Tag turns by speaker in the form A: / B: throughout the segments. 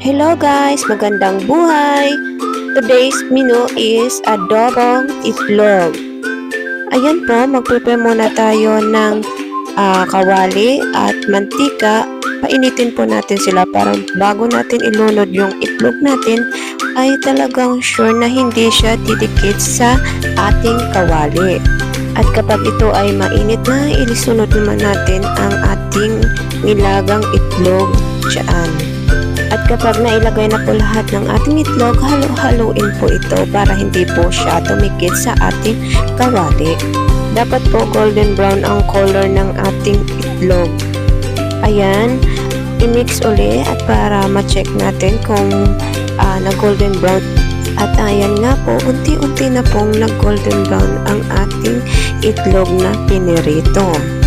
A: Hello guys, magandang buhay! Today's menu is adobong itlog. Ayan po, magprepare muna tayo ng ah, kawali at mantika. Painitin po natin sila para bago natin ilunod yung itlog natin ay talagang sure na hindi siya didikit sa ating kawali. At kapag ito ay mainit na, ilisunod naman natin ang ating nilagang itlog dyan. At kapag nailagay na po lahat ng ating itlog, halo-haloin po ito para hindi po siya tumikit sa ating kawali. Dapat po golden brown ang color ng ating itlog. Ayan, i-mix uli at para ma-check natin kung ah, na golden brown. At ayan nga po, unti-unti na pong nag-golden brown ang ating itlog na pinirito.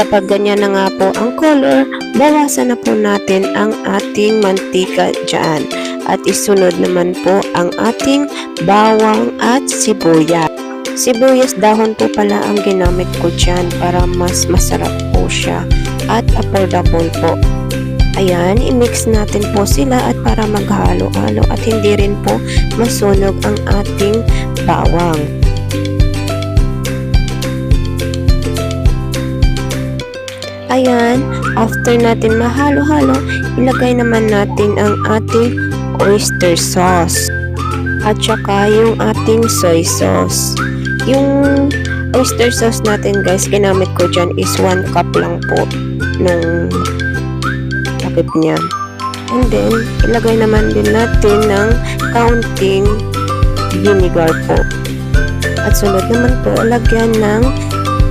A: Kapag ganyan na nga po ang color, bawasan na po natin ang ating mantika dyan. At isunod naman po ang ating bawang at sibuyas. Sibuyas dahon po pala ang ginamit ko dyan para mas masarap po siya at affordable po. Ayan, i-mix natin po sila at para maghalo-halo at hindi rin po masunog ang ating bawang. Ayan, after natin mahalo-halo, ilagay naman natin ang ating oyster sauce at saka yung ating soy sauce. Yung oyster sauce natin guys, ginamit ko dyan is 1 cup lang po nung takip niya. And then, ilagay naman din natin ng counting vinegar po. At sunod naman po, lagyan ng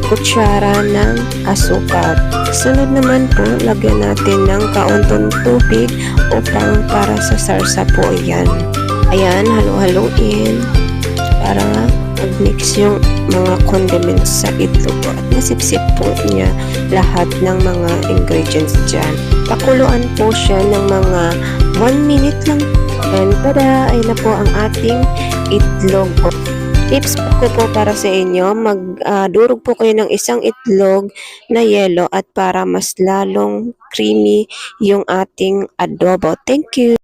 A: kutsara ng asukal. Sunod naman po, lagyan natin ng kauntong tubig upang para sa sarsa po yan. Ayan, halo-haloin para mag-mix yung mga condiments sa itlog po at nasipsip po niya lahat ng mga ingredients dyan. Pakuluan po siya ng mga 1 minute lang. And tada, ay na po ang ating itlog. Tips ko po para sa inyo, magdurog po kayo ng isang itlog na yellow at para mas lalong creamy yung ating adobo. Thank you!